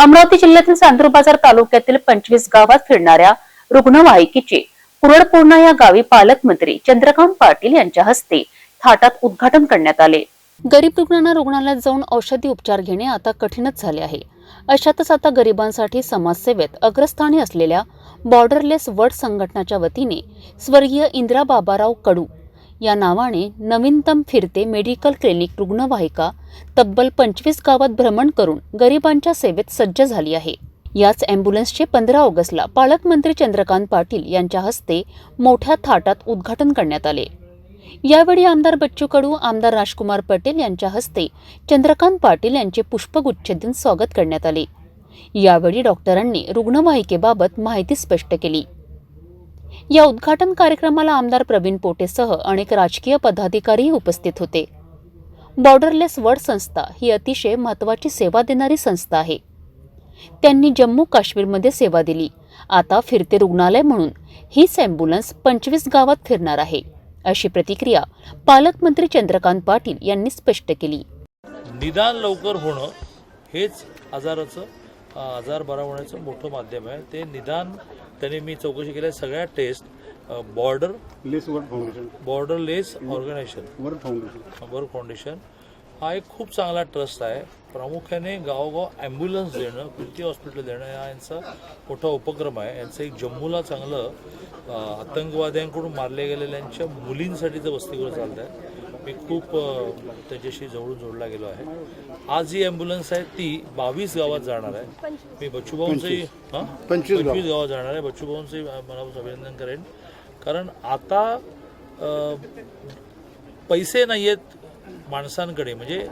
अमरावती जिल्ह्यातील चांदूर बाजार तालुक्यातील पंचवीस गावात फिरणाऱ्या रुग्णवाहिकेचे कुरडपूर्णा या गावी पालकमंत्री चंद्रकांत पाटील यांच्या हस्ते थाटात उद्घाटन करण्यात आले. गरीब रुग्णांना रुग्णालयात जाऊन औषधी उपचार घेणे आता कठीणच झाले आहे. अशातच आता गरिबांसाठी समाजसेवेत अग्रस्थानी असलेल्या बॉर्डरलेस वर्ड संघटनाच्या वतीने स्वर्गीय इंदिरा बाबाराव कडू या नावाने नवीनतम फिरते मेडिकल क्लिनिक रुग्णवाहिका तब्बल पंचवीस गावात भ्रमण करून गरिबांच्या सेवेत सज्ज झाली आहे. याच अँब्युलन्सचे पंधरा ऑगस्टला पालकमंत्री चंद्रकांत पाटील यांच्या हस्ते मोठ्या थाटात उद्घाटन करण्यात आले. यावेळी आमदार बच्चू कडू आमदार राजकुमार पटेल यांच्या हस्ते चंद्रकांत पाटील यांचे पुष्पगुच्छ देऊन स्वागत करण्यात आले. यावेळी डॉक्टरांनी रुग्णवाहिकेबाबत माहिती स्पष्ट केली. या उद्घाटन कार्यक्रमाला आमदार प्रवीण पोटेसह अनेक राजकीय पदाधिकारीही उपस्थित होते. बॉर्डरलेस वर्ड संस्था ही अतिशय महत्वाची सेवा देणारी संस्था आहे. त्यांनी जम्मू काश्मीरमध्ये सेवा दिली. आता फिरते रुग्णालय म्हणून हीच अँब्युलन्स पंचवीस गावात फिरणार आहे. अशी प्रतिक्रिया पालकमंत्री चंद्रकांत पाटील यांनी स्पष्ट केली. निदान लवकर होणं हेच आजाराचं आजार बरा होण्याचं मोठं माध्यम आहे. ते निदान त्याने मी चौकशी केल्या सगळ्या test borderless world foundation borderless organization world foundation work foundation हा एक खूप चांगला ट्रस्ट आहे. प्रामुख्याने गावोगाव ॲम्ब्युलन्स देणं कृती हॉस्पिटल देणं हा यांचा मोठा उपक्रम आहे. यांचं एक जम्मूला चांगलं आतंकवाद्यांकडून मारले गेलेल्यांच्या मुलींसाठीचं वसतिगृह चालतं आहे मी खूप त्याच्याशी जवळून जोडला गेलो आहे. आज जी ॲम्ब्युलन्स आहे ती बावीस गावात जाणार आहे. मी बच्चूभाऊंचंही हां? पंचवीस गाव. पंचवीस गावात जाणार आहे. बच्चूभाऊंचंही मला अभिनंदन करेन. कारण आता पैसे नाही आहेत माणसांकडे. म्हणजे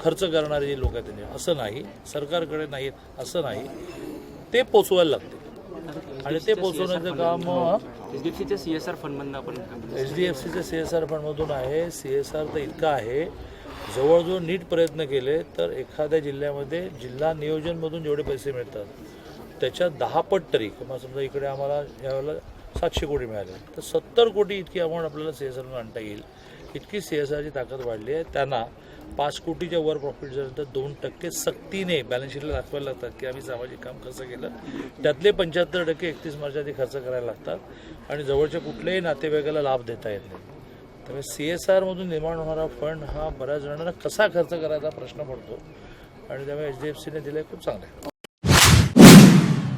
खर्च करणारे जे लोक आहेत त्यांचे असं नाही. सरकारकडे नाहीत असं नाही. ते पोचवायला लागते आणि ते पोचवण्याचं काम एचडीएफसीच्या सी एस आर फंडमधनं आपण एच डी एफ सीच्या सी एस आर फंडमधून आहे. सी एस आर तर इतका आहे. जवळजवळ नीट प्रयत्न केले तर एखाद्या जिल्ह्यामध्ये जिल्हा नियोजनमधून जेवढे पैसे मिळतात त्याच्या दहा पट तरी किंवा समजा इकडे आम्हाला यावेळेला सातशे कोटी मिळाले तर सत्तर कोटी इतकी अमाऊंट आपल्याला सी एस आरमधून आणता येईल. इतकी सी एस आरची ताकद वाढली आहे. त्यांना पाच कोटीच्या वर प्रॉफिट झाल्यानंतर दोन टक्के सक्तीने बॅलन्स शीटला दाखवायला लागतात की आम्ही सामाजिक काम कसं केलं त्यातले पंच्याहत्तर टक्के एकतीस मार्च आधी खर्च करायला लागतात आणि जवळच्या कुठल्याही नातेवाईकाला लाभ देता येत नाही. त्यामुळे सी एस आरमधून निर्माण होणारा फंड हा बऱ्याच जणांना कसा खर्च करायचा प्रश्न पडतो आणि त्यामुळे एच डी एफ सीने दिले खूप चांगलं आहे.